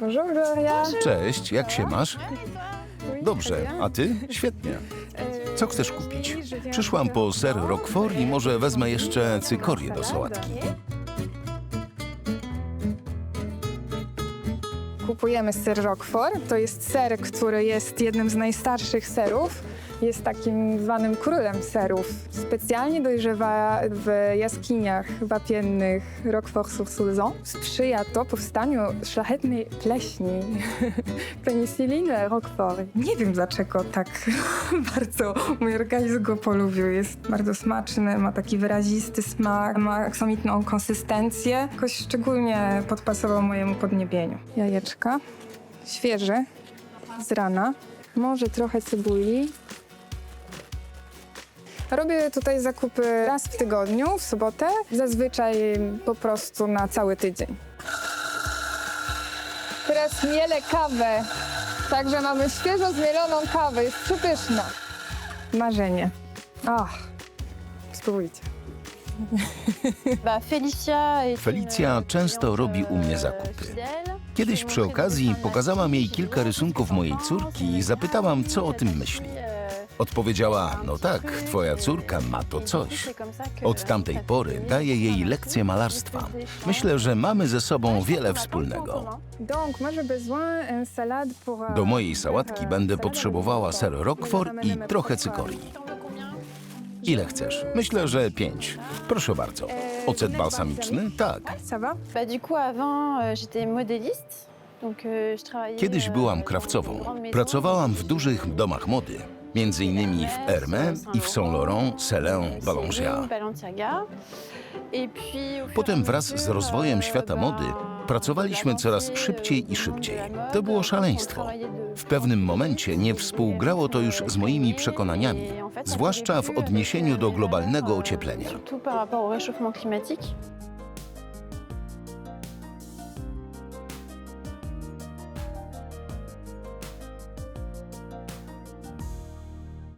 Bonjour Gloria. Cześć, jak się masz? Dobrze, a ty? Świetnie. Co chcesz kupić? Przyszłam po ser. Roquefort i może wezmę jeszcze cykorię do sałatki. Kupujemy ser Roquefort. To jest ser, który jest jednym z najstarszych serów. Jest takim zwanym królem serów. Specjalnie dojrzewa w jaskiniach wapiennych Roquefort-sur-Soulzon. Sprzyja to powstaniu szlachetnej pleśni. Penicilliny Roquefort. Nie wiem dlaczego tak bardzo mój organizm go polubił. Jest bardzo smaczny, ma taki wyrazisty smak, ma aksamitną konsystencję. Jakoś szczególnie podpasował mojemu podniebieniu. Jajeczka, świeże, z rana, może trochę cebuli. Robię tutaj zakupy raz w tygodniu, w sobotę, zazwyczaj po prostu na cały tydzień. Teraz mielę kawę, także mamy świeżo zmieloną kawę, jest przepyszna. Marzenie. Ach, spróbujcie. Une często robi u mnie zakupy. Kiedyś przy okazji pokazałam jej kilka rysunków mojej córki i zapytałam, co o tym myśli. Odpowiedziała, no tak, twoja córka ma to coś. Od tamtej pory daję jej lekcje malarstwa. Myślę, że mamy ze sobą wiele wspólnego. Do mojej sałatki będę potrzebowała ser Roquefort i trochę cykorii. Ile chcesz? Myślę, że pięć. Proszę bardzo. Ocet balsamiczny? Tak. Avant, euh, euh, Kiedyś euh, byłam krawcową. Pracowałam w dużych domach mody. Między innymi w Hermès i w Saint Laurent, Celine, Balenciaga. Potem wraz z rozwojem świata mody pracowaliśmy coraz szybciej i szybciej. To było szaleństwo. W pewnym momencie nie współgrało to już z moimi przekonaniami, zwłaszcza w odniesieniu do globalnego ocieplenia.